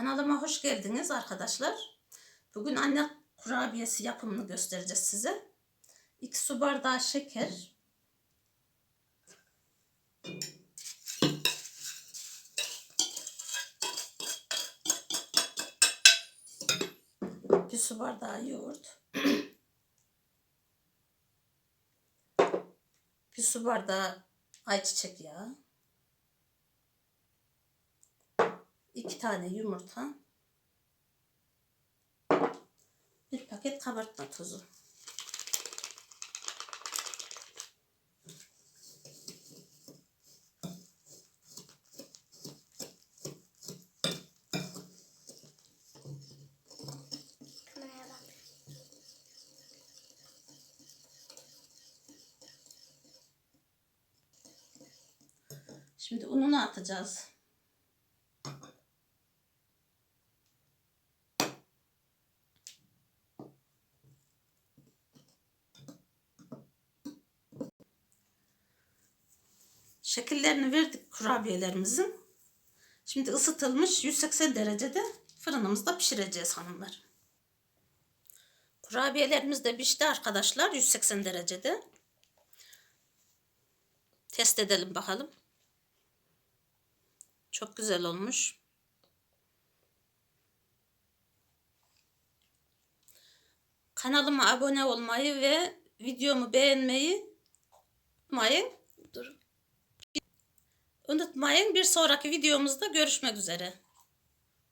Kanalıma hoş geldiniz arkadaşlar. Bugün anne kurabiyesi yapımını göstereceğiz size. 2 su bardağı şeker. Bir su bardağı yoğurt. Bir su bardağı ayçiçek yağı. İki tane yumurta. Bir paket kabartma tozu. Şimdi ununu atacağız. Şekillerini verdik kurabiyelerimizin. Şimdi ısıtılmış 180 derecede fırınımızda pişireceğiz hanımlar. Kurabiyelerimiz de pişti arkadaşlar 180 derecede. Test edelim bakalım. Çok güzel olmuş. Kanalıma abone olmayı ve videomu beğenmeyi unutmayın. Unutmayın bir sonraki videomuzda görüşmek üzere.